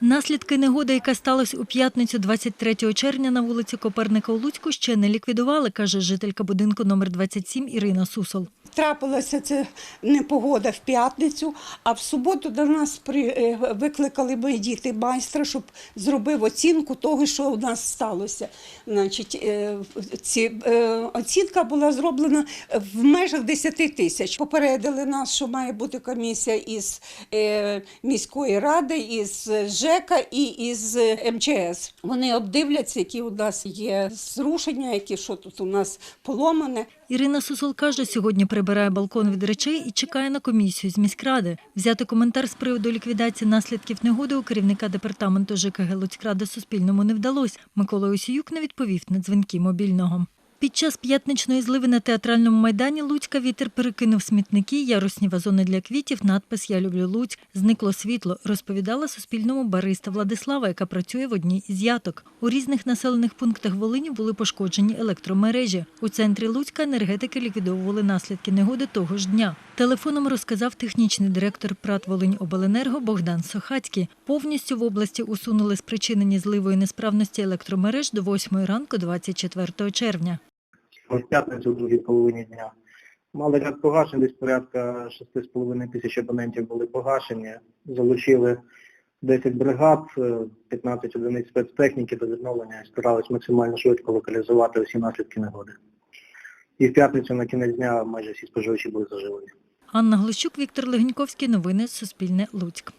Наслідки негоди, яка сталася у п'ятницю 23 червня на вулиці Коперника у Луцьку, ще не ліквідували, каже жителька будинку номер 27 Ірина Сусол. Трапилася це непогода в п'ятницю, а в суботу до нас при, е, викликали мої діти майстра, щоб зробив оцінку того, що у нас сталося. Значить, е, ці, е, оцінка була зроблена в межах 10 тисяч. Попередили нас, що має бути комісія із міської ради, із ЖЕКа і із МЧС. Вони обдивляться, які у нас є зрушення, які що тут у нас поломане. Ірина Сусол каже, сьогодні прибирає балкон від речей і чекає на комісію з міськради. Взяти коментар з приводу ліквідації наслідків негоди у керівника департаменту ЖКГ Луцькради Суспільному не вдалося. Микола Осіюк не відповів на дзвінки мобільного. Під час п'ятничної зливи на театральному майдані Луцька вітер перекинув смітники, ярусні вазони для квітів, надпис Я люблю Луцьк. Зникло світло, розповідала Суспільному бариста Владислава, яка працює в одній із яток. У різних населених пунктах Волині були пошкоджені електромережі. У центрі Луцька енергетики ліквідовували наслідки негоди того ж дня. Телефоном розказав технічний директор ПРАТ Волинь Обленерго Богдан Сохацький. Повністю в області усунули спричинені зливою несправності електромереж до 8 ранку 24 червня. В п'ятницю в другій половині дня. Мали ряд погашень, десь порядка 6,5 тисяч абонентів були погашені. Залучили 10 бригад, е, 15 одиниць спецтехніки до відновлення і старались максимально швидко локалізувати усі наслідки негоди. І в п'ятницю на кінець дня майже всі споживачі були заживлені. Анна Глущук, Віктор Легеньковський. Новини Суспільне Луцьк.